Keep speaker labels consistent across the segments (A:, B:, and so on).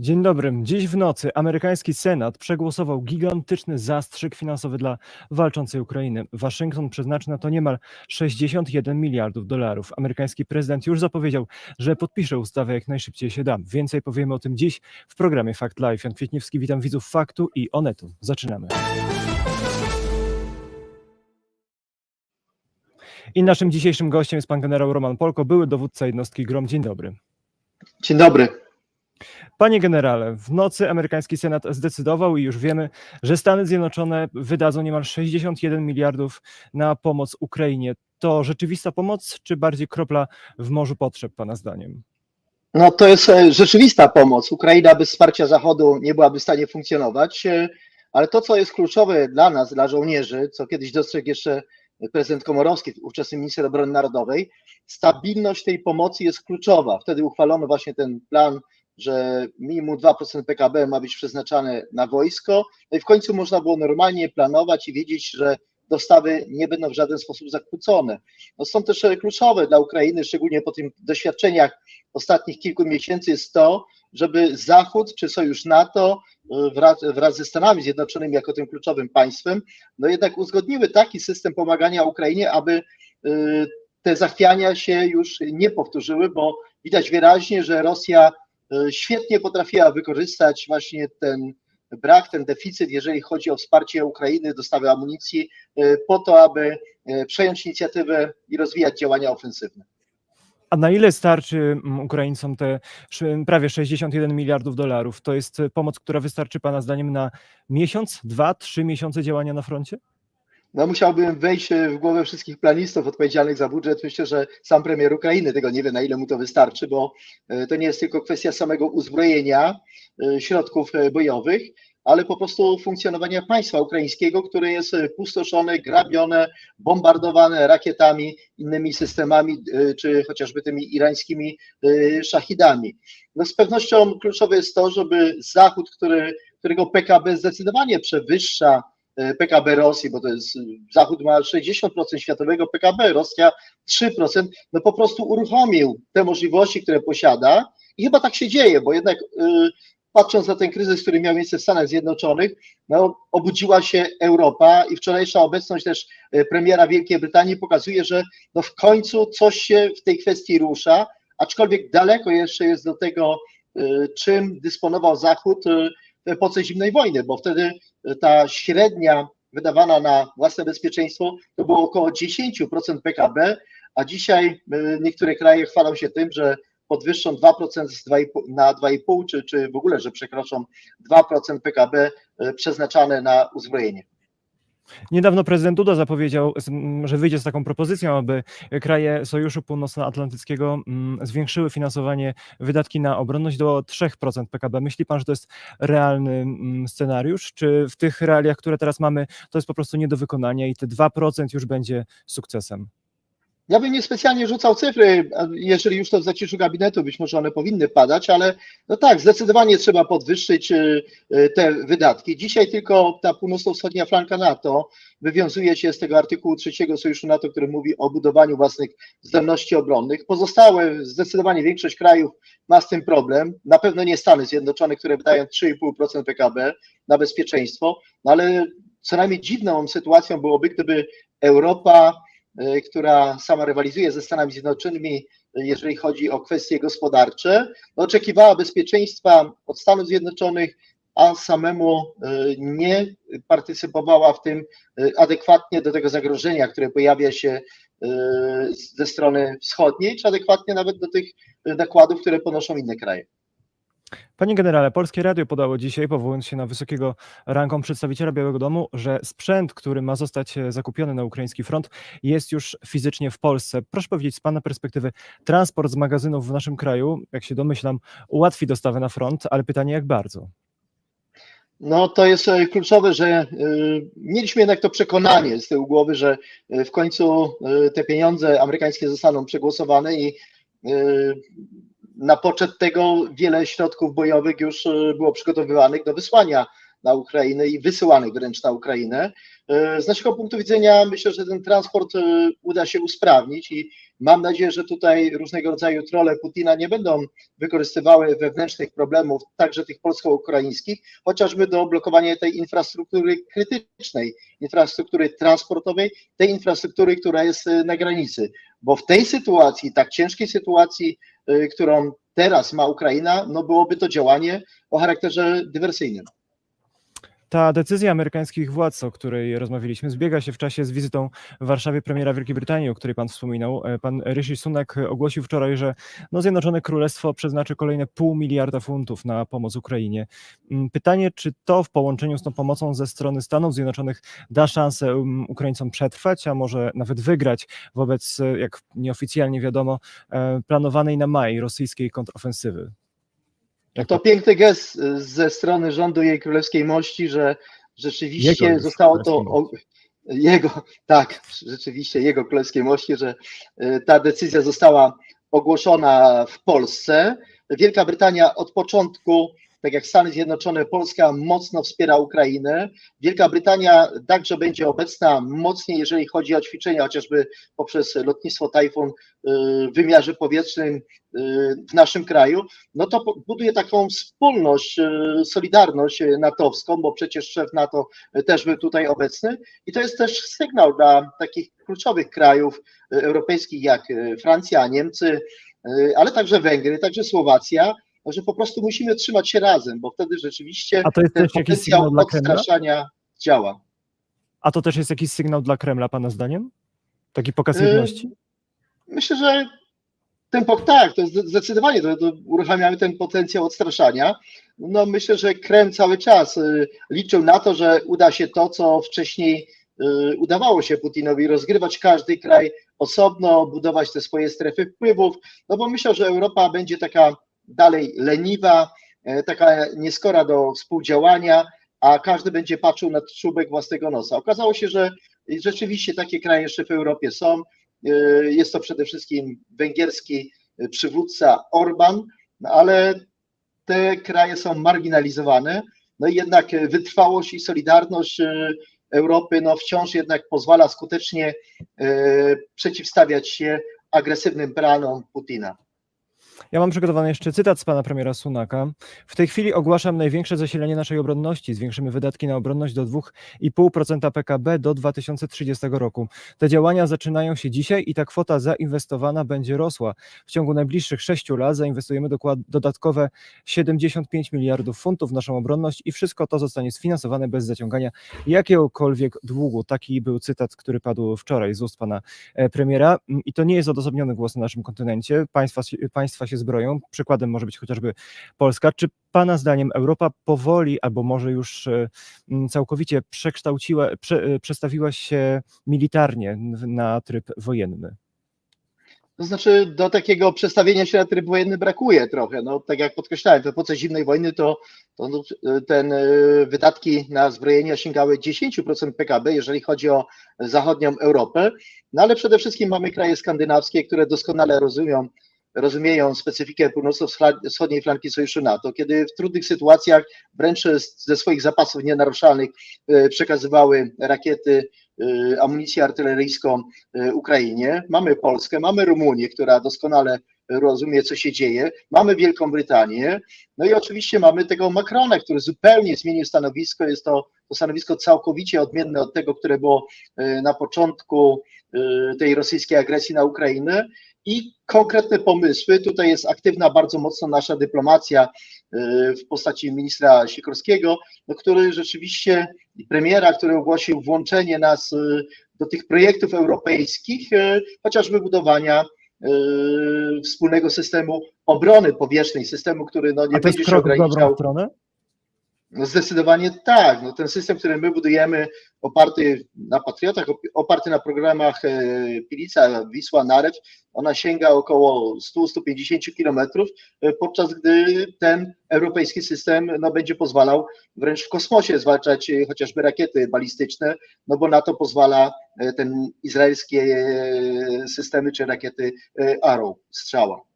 A: Dzień dobry. Dziś w nocy amerykański Senat przegłosował gigantyczny zastrzyk finansowy dla walczącej Ukrainy. Waszyngton przeznaczy na to niemal 61 miliardów dolarów. Amerykański prezydent już zapowiedział, że podpisze ustawę jak najszybciej się da. Więcej powiemy o tym dziś w programie Fact Live. Jan Kwietniewski, witam widzów Faktu i Onetu. Zaczynamy. I naszym dzisiejszym gościem jest pan generał Roman Polko, były dowódca jednostki GROM. Dzień dobry.
B: Dzień dobry.
A: Panie generale, w nocy amerykański Senat zdecydował i już wiemy, że Stany Zjednoczone wydadzą niemal 61 miliardów na pomoc Ukrainie. To rzeczywista pomoc, czy bardziej kropla w morzu potrzeb, Pana zdaniem?
B: No to jest e, rzeczywista pomoc. Ukraina bez wsparcia Zachodu nie byłaby w stanie funkcjonować, e, ale to, co jest kluczowe dla nas, dla żołnierzy, co kiedyś dostrzegł jeszcze prezydent Komorowski, ówczesny minister obrony narodowej, stabilność tej pomocy jest kluczowa. Wtedy uchwalono właśnie ten plan, że minimum 2% PKB ma być przeznaczane na wojsko, no i w końcu można było normalnie planować i wiedzieć, że dostawy nie będą w żaden sposób zakłócone. No są też kluczowe dla Ukrainy, szczególnie po tych doświadczeniach ostatnich kilku miesięcy, jest to, żeby Zachód czy Sojusz NATO e, wraz, wraz ze Stanami Zjednoczonymi jako tym kluczowym państwem, no jednak uzgodniły taki system pomagania Ukrainie, aby e, te zachwiania się już nie powtórzyły, bo widać wyraźnie, że Rosja świetnie potrafiła wykorzystać właśnie ten brak, ten deficyt, jeżeli chodzi o wsparcie Ukrainy, dostawy amunicji, e, po to, aby e, przejąć inicjatywę i rozwijać działania ofensywne.
A: A na ile starczy mm, Ukraińcom te prawie 61 miliardów dolarów? To jest e, pomoc, która wystarczy Pana zdaniem na miesiąc, dwa, trzy miesiące działania na froncie?
B: No musiałbym wejść w głowę wszystkich planistów odpowiedzialnych za budżet. Myślę, że sam premier Ukrainy tego nie wie, na ile mu to wystarczy, bo e, to nie jest tylko kwestia samego uzbrojenia e, środków e, bojowych, ale po prostu funkcjonowania państwa ukraińskiego, które jest e, pustoszone, grabione, bombardowane rakietami, innymi systemami, e, czy chociażby tymi irańskimi e, szachidami. No z pewnością kluczowe jest to, żeby Zachód, który, którego PKB zdecydowanie przewyższa e, PKB Rosji, bo to jest Zachód ma 60% światowego PKB, Rosja 3%, no po prostu uruchomił te możliwości, które posiada. I chyba tak się dzieje, bo jednak y, patrząc na ten kryzys, który miał miejsce w Stanach Zjednoczonych, no, obudziła się Europa i wczorajsza obecność też y, premiera Wielkiej Brytanii pokazuje, że no w końcu coś się w tej kwestii rusza, aczkolwiek daleko jeszcze jest do tego, y, czym dysponował Zachód y, w epoce zimnej wojny, bo wtedy y, ta średnia wydawana na własne bezpieczeństwo to było około 10% PKB, a dzisiaj y, niektóre kraje chwalą się tym, że podwyższą 2% z 2,5 na 2,5, czy, czy w ogóle, że przekroczą 2% PKB przeznaczane na uzbrojenie.
A: Niedawno prezydent Duda zapowiedział, z- m, że wyjdzie z taką propozycją, aby kraje Sojuszu Północnoatlantyckiego mm, zwiększyły finansowanie wydatki na obronność do 3% PKB. Myśli pan, że to jest realny mm, scenariusz? Czy w tych realiach, które teraz mamy, to jest po prostu nie do wykonania i te 2% już będzie sukcesem?
B: Ja bym niespecjalnie rzucał cyfry, jeżeli już to w zaciszu gabinetu, być może one powinny padać, ale no tak, zdecydowanie trzeba podwyższyć y, y, te wydatki. Dzisiaj tylko ta północno-wschodnia flanka NATO wywiązuje się z tego artykułu trzeciego Sojuszu NATO, który mówi o budowaniu własnych zdolności obronnych. Pozostałe, zdecydowanie większość krajów ma z tym problem. Na pewno nie Stany Zjednoczone, które wydają 3,5% PKB na bezpieczeństwo, no ale co najmniej dziwną sytuacją byłoby, gdyby Europa która sama rywalizuje ze Stanami Zjednoczonymi, y, jeżeli chodzi o kwestie gospodarcze, no, oczekiwała bezpieczeństwa od Stanów Zjednoczonych, a samemu y, nie partycypowała w tym y, adekwatnie do tego zagrożenia, które pojawia się y, ze strony wschodniej, czy adekwatnie nawet do tych y, nakładów, które ponoszą inne kraje.
A: Panie generale, Polskie Radio podało dzisiaj, powołując się na wysokiego rangą przedstawiciela Białego Domu, że sprzęt, który ma zostać e, zakupiony na ukraiński front, jest już fizycznie w Polsce. Proszę powiedzieć z Pana perspektywy, transport z magazynów w naszym kraju, jak się domyślam, ułatwi dostawę na front, ale pytanie jak bardzo?
B: No to jest e, kluczowe, że y, mieliśmy jednak to przekonanie z tyłu głowy, że w końcu te pieniądze amerykańskie zostaną przegłosowane i na poczet tego wiele środków bojowych już y, było przygotowywanych do wysłania na Ukrainę i wysyłanych wręcz na Ukrainę. Z naszego punktu widzenia myślę, że ten transport uda się usprawnić i mam nadzieję, że tutaj różnego rodzaju trole Putina nie będą wykorzystywały wewnętrznych problemów, także tych polsko-ukraińskich, chociażby do blokowania tej infrastruktury krytycznej, infrastruktury transportowej, tej infrastruktury, która jest na granicy. Bo w tej sytuacji, tak ciężkiej sytuacji, którą teraz ma Ukraina, no byłoby to działanie o charakterze dywersyjnym.
A: Ta decyzja amerykańskich władz, o której rozmawialiśmy, zbiega się w czasie z wizytą w Warszawie premiera Wielkiej Brytanii, o której pan wspominał. Pan Rishi Sunak ogłosił wczoraj, że no Zjednoczone Królestwo przeznaczy kolejne pół miliarda funtów na pomoc Ukrainie. Pytanie, czy to w połączeniu z tą pomocą ze strony Stanów Zjednoczonych da szansę Ukraińcom przetrwać, a może nawet wygrać wobec, jak nieoficjalnie wiadomo, planowanej na maj rosyjskiej kontrofensywy?
B: To piękny gest ze strony rządu jej królewskiej mości, że rzeczywiście
A: Jego
B: zostało to. jego, tak, rzeczywiście jego królewskiej mości, że e, ta decyzja została ogłoszona w Polsce. Wielka Brytania od początku, tak jak Stany Zjednoczone, Polska mocno wspiera Ukrainę. Wielka Brytania także będzie obecna mocniej, jeżeli chodzi o ćwiczenia, chociażby poprzez lotnictwo Tajfun y, w wymiarze powietrznym y, w naszym kraju. No to buduje taką wspólność, y, solidarność natowską, bo przecież szef NATO też był tutaj obecny. I to jest też sygnał dla takich kluczowych krajów europejskich jak Francja, Niemcy, ale także Węgry, także Słowacja, że po prostu musimy trzymać się razem, bo wtedy rzeczywiście
A: A to jest
B: ten
A: też
B: potencjał odstraszania działa.
A: A to też jest jakiś sygnał dla Kremla, pana zdaniem? Taki pokaz
B: Y,
A: jedności?
B: Myślę, że ten tak, to jest zdecydowanie, to, to uruchamiamy ten potencjał odstraszania. No myślę, że Kreml cały czas y, liczył na to, że uda się to, co wcześniej y, udawało się Putinowi, rozgrywać każdy kraj osobno, budować te swoje strefy wpływów, no bo myślał, że Europa będzie taka dalej leniwa, e, taka nieskora do współdziałania, a każdy będzie patrzył na czubek własnego nosa. Okazało się, że rzeczywiście takie kraje jeszcze w Europie są. E, Jest to przede wszystkim węgierski e, przywódca Orban, ale te kraje są marginalizowane. No i jednak wytrwałość i solidarność Europy no wciąż jednak pozwala skutecznie przeciwstawiać się agresywnym planom Putina.
A: Ja mam przygotowany jeszcze cytat z pana premiera Sunaka. W tej chwili ogłaszam największe zasilenie naszej obronności. Zwiększymy wydatki na obronność do 2,5% PKB do 2030 roku. Te działania zaczynają się dzisiaj i ta kwota zainwestowana będzie rosła. W ciągu najbliższych 6 lat zainwestujemy dodatkowe 75 miliardów funtów w naszą obronność i wszystko to zostanie sfinansowane bez zaciągania jakiegokolwiek długu. Taki był cytat, który padł wczoraj z ust pana e, premiera i to nie jest odosobniony głos na naszym kontynencie. Państwa, państwa się zbroją. Przykładem może być chociażby Polska. Czy pana zdaniem Europa powoli albo może już e, całkowicie przekształciła, prze, e, przestawiła się militarnie na tryb wojenny?
B: To znaczy, do takiego przestawienia się na tryb wojenny brakuje trochę. No, tak jak podkreślałem, w epoce zimnej wojny to, to no, ten e, wydatki na zbrojenia sięgały 10% PKB, jeżeli chodzi o zachodnią Europę. No ale przede wszystkim mamy kraje skandynawskie, które doskonale rozumieją, rozumieją specyfikę północno-wschodniej flanki sojuszu NATO, kiedy w trudnych sytuacjach wręcz ze swoich zapasów nienaruszalnych e, przekazywały rakiety, e, amunicję artyleryjską e, Ukrainie. Mamy Polskę, mamy Rumunię, która doskonale rozumie, co się dzieje. Mamy Wielką Brytanię. No i oczywiście mamy tego Macrona, który zupełnie zmienił stanowisko. Jest to, to stanowisko całkowicie odmienne od tego, które było e, na początku e, tej rosyjskiej agresji na Ukrainę. I konkretne pomysły. Tutaj jest aktywna bardzo mocno nasza dyplomacja e, w postaci ministra Sikorskiego, no, który rzeczywiście premiera, który ogłosił włączenie nas do tych projektów europejskich, chociażby budowania wspólnego systemu obrony powietrznej, systemu, który no, nie
A: A to jest
B: będzie się
A: krok w dobrą stronę?
B: No zdecydowanie tak. No ten system, który my budujemy, oparty na patriotach, op- oparty na programach e, Pilica, Wisła, Narew, ona sięga około 100-150 kilometrów, e, podczas gdy ten europejski system no, będzie pozwalał wręcz w kosmosie zwalczać e, chociażby rakiety balistyczne, no bo na to pozwala ten izraelskie systemy czy rakiety Arrow, strzała.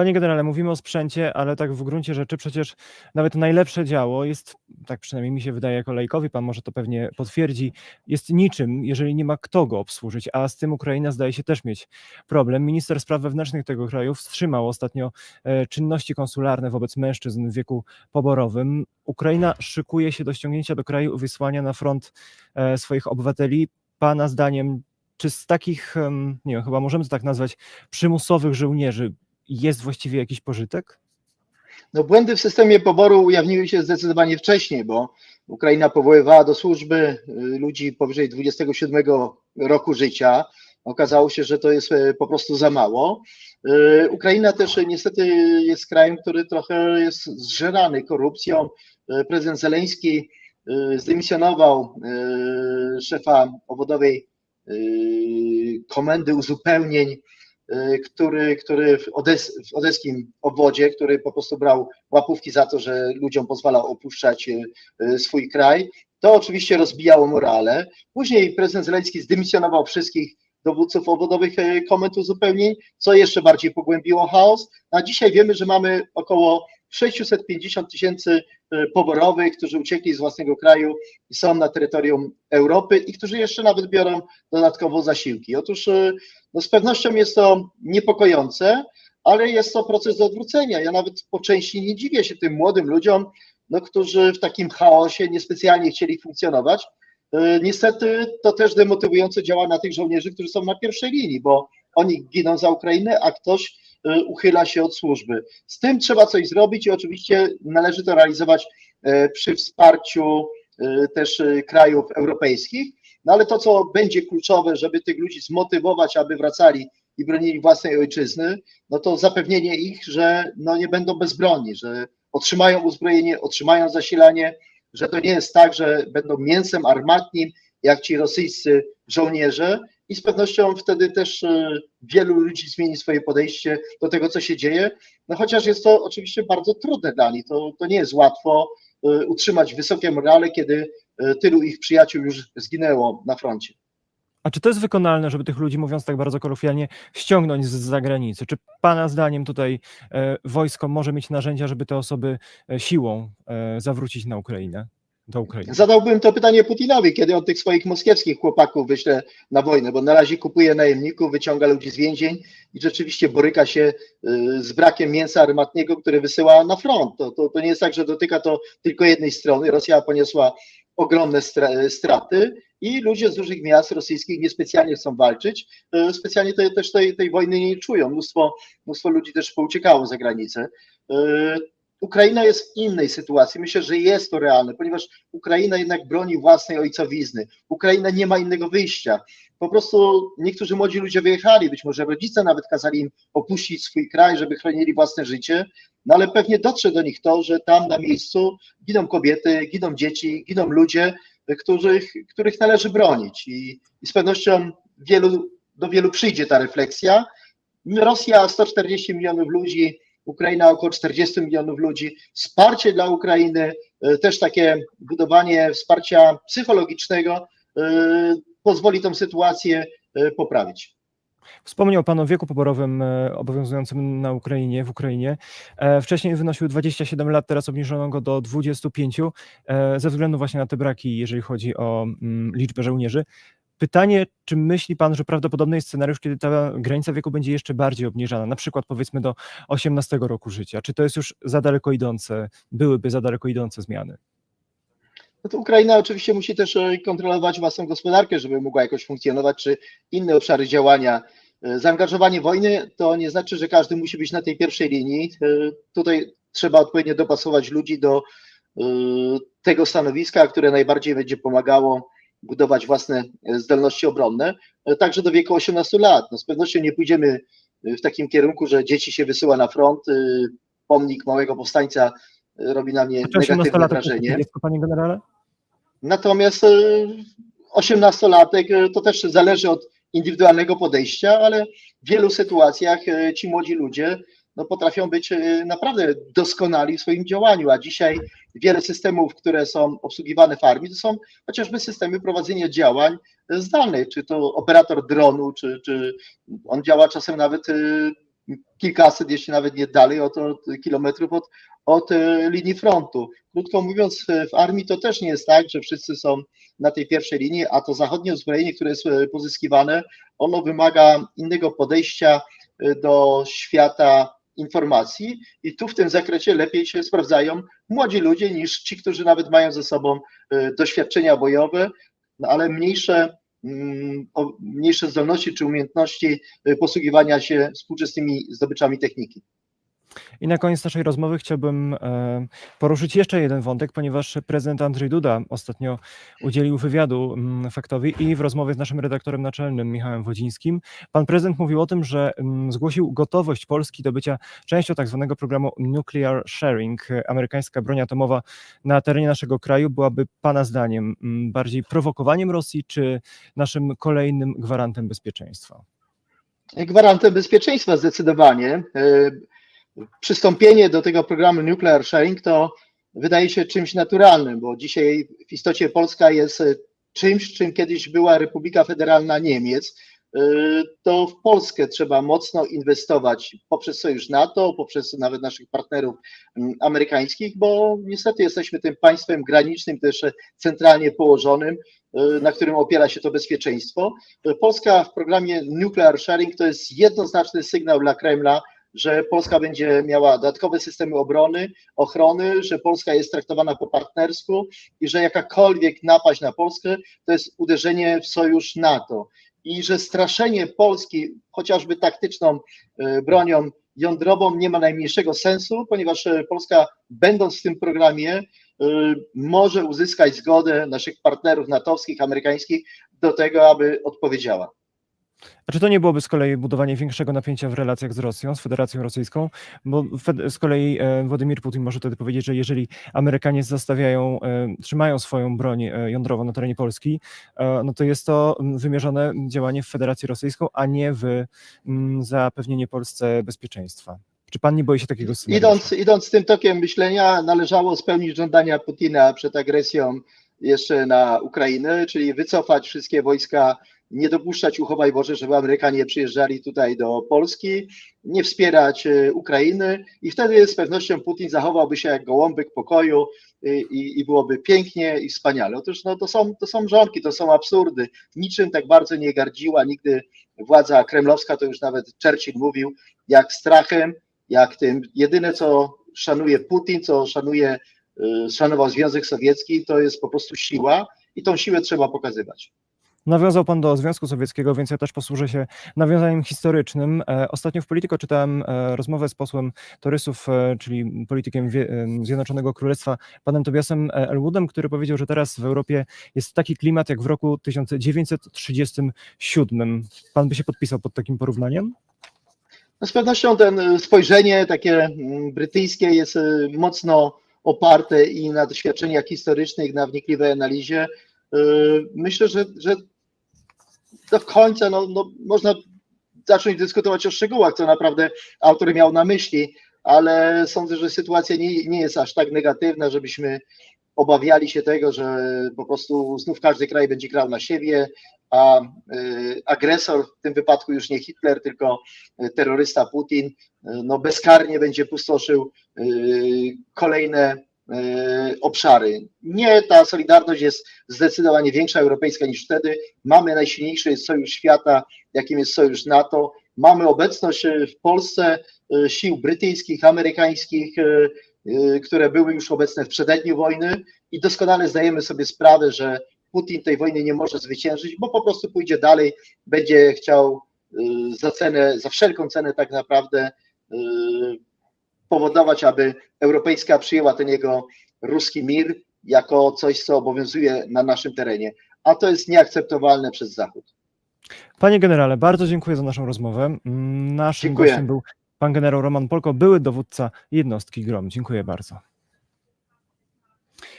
A: Panie generale, mówimy o sprzęcie, ale tak w gruncie rzeczy przecież nawet najlepsze działo jest, tak przynajmniej mi się wydaje jako lejkowi, pan może to pewnie potwierdzi, jest niczym, jeżeli nie ma kto go obsłużyć, a z tym Ukraina zdaje się też mieć problem. Minister spraw wewnętrznych tego kraju wstrzymał ostatnio e, czynności konsularne wobec mężczyzn w wieku poborowym. Ukraina szykuje się do ściągnięcia do kraju wysłania na front e, swoich obywateli. Pana zdaniem, czy z takich, nie wiem, chyba możemy to tak nazwać, przymusowych żołnierzy jest właściwie jakiś pożytek?
B: No, błędy w systemie poboru ujawniły się zdecydowanie wcześniej, bo Ukraina powoływała do służby y, ludzi powyżej 27 roku życia. Okazało się, że to jest e, po prostu za mało. Y, Ukraina też e, niestety jest krajem, który trochę jest zżerany korupcją. E, Prezydent Zeleński y, zdymisjonował szefa obwodowej komendy uzupełnień który, który w, Odes, w odeskim obwodzie, który po prostu brał łapówki za to, że ludziom pozwalał opuszczać y, y, swój kraj. To oczywiście rozbijało morale. Później prezydent Zeleński zdymisjonował wszystkich dowódców obwodowych y, komend uzupełnień, co jeszcze bardziej pogłębiło chaos. A dzisiaj wiemy, że mamy około 650 tysięcy y, poborowych, którzy uciekli z własnego kraju i są na terytorium Europy i którzy jeszcze nawet biorą dodatkowo zasiłki. Otóż y, no z pewnością jest to niepokojące, ale jest to proces do odwrócenia. Ja nawet po części nie dziwię się tym młodym ludziom, no, którzy w takim chaosie niespecjalnie chcieli funkcjonować. E, Niestety to też demotywująco działa na tych żołnierzy, którzy są na pierwszej linii, bo oni giną za Ukrainę, a ktoś e, uchyla się od służby. Z tym trzeba coś zrobić i oczywiście należy to realizować e, przy wsparciu e, też e, krajów europejskich. No ale to, co będzie kluczowe, żeby tych ludzi zmotywować, aby wracali i bronili własnej ojczyzny, no to zapewnienie ich, że no nie będą bezbronni, że otrzymają uzbrojenie, otrzymają zasilanie, że to nie jest tak, że będą mięsem armatnim, jak ci rosyjscy żołnierze. I z pewnością wtedy też e, wielu ludzi zmieni swoje podejście do tego, co się dzieje. No chociaż jest to oczywiście bardzo trudne dla nich. To, to nie jest łatwo e, utrzymać wysokie morale, kiedy e, tylu ich przyjaciół już zginęło na froncie.
A: A czy to jest wykonalne, żeby tych ludzi, mówiąc tak bardzo kolokwialnie, ściągnąć z zagranicy? Czy Pana zdaniem tutaj wojsko może mieć narzędzia, żeby te osoby siłą zawrócić na Ukrainę? Do Ukrainy.
B: Zadałbym to pytanie Putinowi, kiedy on tych swoich moskiewskich chłopaków wyśle na wojnę, bo na razie kupuje najemników, wyciąga ludzi z więzień i rzeczywiście boryka się y, z brakiem mięsa armatniego, które wysyła na front. To, to, to nie jest tak, że dotyka to tylko jednej strony. Rosja poniosła ogromne stra- straty i ludzie z dużych miast rosyjskich niespecjalnie chcą walczyć. Y, Specjalnie te, też tej, tej wojny nie czują. Mnóstwo, mnóstwo ludzi też pouciekało za granicę. Ukraina jest w innej sytuacji. Myślę, że jest to realne, ponieważ Ukraina jednak broni własnej ojcowizny. Ukraina nie ma innego wyjścia. Po prostu niektórzy młodzi ludzie wyjechali, być może rodzice nawet kazali im opuścić swój kraj, żeby chronili własne życie, no ale pewnie dotrze do nich to, że tam na miejscu giną kobiety, giną dzieci, giną ludzie, których, których należy bronić. I, i z pewnością wielu, do wielu przyjdzie ta refleksja. Rosja 140 milionów ludzi, Ukraina około 40 milionów ludzi. Wsparcie dla Ukrainy, e, też takie budowanie wsparcia psychologicznego e, pozwoli tą sytuację e, poprawić.
A: Wspomniał Pan o wieku poborowym obowiązującym na Ukrainie, w Ukrainie. Wcześniej wynosił 27 lat, teraz obniżono go do 25 e, ze względu właśnie na te braki, jeżeli chodzi o mm, liczbę żołnierzy. Pytanie, czy myśli Pan, że prawdopodobny jest scenariusz, kiedy ta granica wieku będzie jeszcze bardziej obniżana, na przykład powiedzmy do 18 roku życia? Czy to jest już za daleko idące, byłyby za daleko idące zmiany?
B: No to Ukraina oczywiście musi też e, kontrolować własną gospodarkę, żeby mogła jakoś funkcjonować, czy inne obszary działania. E, Zaangażowanie wojny to nie znaczy, że każdy musi być na tej pierwszej linii. E, Tutaj trzeba odpowiednio dopasować ludzi do tego stanowiska, które najbardziej będzie pomagało budować własne e, zdolności obronne, e, także do wieku 18 lat. No z pewnością nie pójdziemy e, w takim kierunku, że dzieci się wysyła na front. Pomnik małego powstańca robi na mnie negatywne
A: 18 lat
B: wrażenie.
A: dziecko, Panie Generale?
B: Natomiast e, 18-latek e, to też zależy od indywidualnego podejścia, ale w wielu sytuacjach ci młodzi ludzie no, potrafią być e, naprawdę doskonali w swoim działaniu, a dzisiaj wiele systemów, które są obsługiwane w armii, to są chociażby systemy prowadzenia działań e, zdalnych, czy to operator dronu, czy, czy on działa czasem nawet e, kilkaset, jeśli nawet nie dalej od, od kilometrów od, od e, linii frontu. Krótko mówiąc, w- armii to też nie jest tak, że wszyscy są na tej pierwszej linii, a to zachodnie uzbrojenie, które jest e, pozyskiwane, ono wymaga innego podejścia e, do świata informacji i tu w tym zakresie lepiej się sprawdzają młodzi ludzie niż ci, którzy nawet mają ze sobą e, doświadczenia bojowe, no ale mniejsze, mm, mniejsze zdolności czy umiejętności e, posługiwania się współczesnymi zdobyczami techniki.
A: I na koniec naszej rozmowy chciałbym e, poruszyć jeszcze jeden wątek, ponieważ prezydent Andrzej Duda ostatnio udzielił wywiadu mm, faktowi i w rozmowie z naszym redaktorem naczelnym Michałem Wodzińskim pan prezydent mówił o tym, że mm, zgłosił gotowość Polski do bycia częścią tak zwanego programu Nuclear Sharing. Amerykańska broń atomowa na terenie naszego kraju byłaby pana zdaniem mm, bardziej prowokowaniem Rosji czy naszym kolejnym gwarantem bezpieczeństwa?
B: Gwarantem bezpieczeństwa zdecydowanie. Przystąpienie do tego programu Nuclear Sharing to wydaje się czymś naturalnym, bo dzisiaj w istocie Polska jest e, czymś, czym kiedyś była Republika Federalna Niemiec. E, To w Polskę trzeba mocno inwestować poprzez Sojusz NATO, poprzez nawet naszych partnerów amerykańskich, bo niestety jesteśmy tym państwem granicznym, też centralnie położonym, e, na którym opiera się to bezpieczeństwo. Polska w programie Nuclear Sharing to jest jednoznaczny sygnał dla Kremla, że Polska będzie miała dodatkowe systemy obrony, ochrony, że Polska jest traktowana po partnersku i że jakakolwiek napaść na Polskę to jest uderzenie w sojusz NATO. I że straszenie Polski chociażby taktyczną e, bronią jądrową nie ma najmniejszego sensu, ponieważ e, Polska, będąc w tym programie, e, może uzyskać zgodę naszych partnerów natowskich, amerykańskich do tego, aby odpowiedziała.
A: A czy to nie byłoby z kolei budowanie większego napięcia w relacjach z Rosją, z Federacją Rosyjską? Bo z kolei e, Władimir Putin może wtedy powiedzieć, że jeżeli Amerykanie zostawiają, e, trzymają swoją broń e, jądrową na terenie Polski, no to jest to wymierzone działanie w Federację Rosyjską, a nie w zapewnienie Polsce bezpieczeństwa. Czy pan nie boi się takiego scenariusza?
B: Idąc, idąc tym tokiem myślenia, należało spełnić żądania Putina przed agresją jeszcze na Ukrainę, czyli wycofać wszystkie wojska, nie dopuszczać, uchowaj Boże, żeby Amerykanie przyjeżdżali tutaj do Polski, nie wspierać e, Ukrainy i wtedy z pewnością Putin zachowałby się jak gołąbek pokoju i, i, i byłoby pięknie i wspaniale. Otóż no, to, są, to są żonki, to są absurdy. Niczym tak bardzo nie gardziła nigdy władza kremlowska, to już nawet Churchill mówił, jak strachem, jak tym. Jedyne, co szanuje Putin, co szanuje, y, szanował Związek Sowiecki, to jest po prostu siła i tą siłę trzeba pokazywać.
A: Nawiązał pan do Związku Sowieckiego, więc ja też posłużę się nawiązaniem historycznym. E, Ostatnio w Polityko czytałem e, rozmowę z posłem Torysów, e, czyli politykiem Zjednoczonego Królestwa, panem Tobiasem Elwoodem, który powiedział, że teraz w Europie jest taki klimat jak w roku 1937. Pan by się podpisał pod takim porównaniem?
B: No z pewnością ten spojrzenie takie mm, brytyjskie jest mocno oparte i na doświadczeniach historycznych, na wnikliwej analizie. Y, Myślę, że, że do końca no, no, można zacząć dyskutować o szczegółach, co naprawdę autor miał na myśli, ale sądzę, że sytuacja nie, nie jest aż tak negatywna, żebyśmy obawiali się tego, że po prostu znów każdy kraj będzie grał na siebie, a y, agresor, w tym wypadku już nie Hitler, tylko y, terrorysta Putin, no bezkarnie będzie pustoszył kolejne obszary. Nie, ta solidarność jest zdecydowanie większa europejska niż wtedy. Mamy najsilniejszy sojusz świata, jakim jest sojusz NATO. Mamy obecność y, w Polsce y, sił brytyjskich, amerykańskich, y, y, które były już obecne w przededniu wojny i doskonale zdajemy sobie sprawę, że Putin tej wojny nie może zwyciężyć, bo po prostu pójdzie dalej, będzie chciał y, za cenę, za wszelką cenę tak naprawdę y, powodować, aby europejska przyjęła ten jego ruski mir jako coś, co obowiązuje na naszym terenie, a to jest nieakceptowalne przez Zachód.
A: Panie generale, bardzo dziękuję za naszą rozmowę. Mm, Naszym
B: Dziękuję.
A: gościem był pan generał Roman Polko, były dowódca jednostki GROM. Dziękuję bardzo.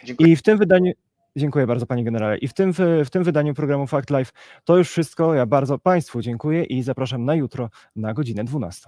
B: Dziękuję.
A: I w tym wydaniu. Dziękuję bardzo, panie generale. I w tym, w tym wydaniu programu Fact Live to już wszystko. Ja bardzo Państwu dziękuję i zapraszam na jutro na godzinę 12.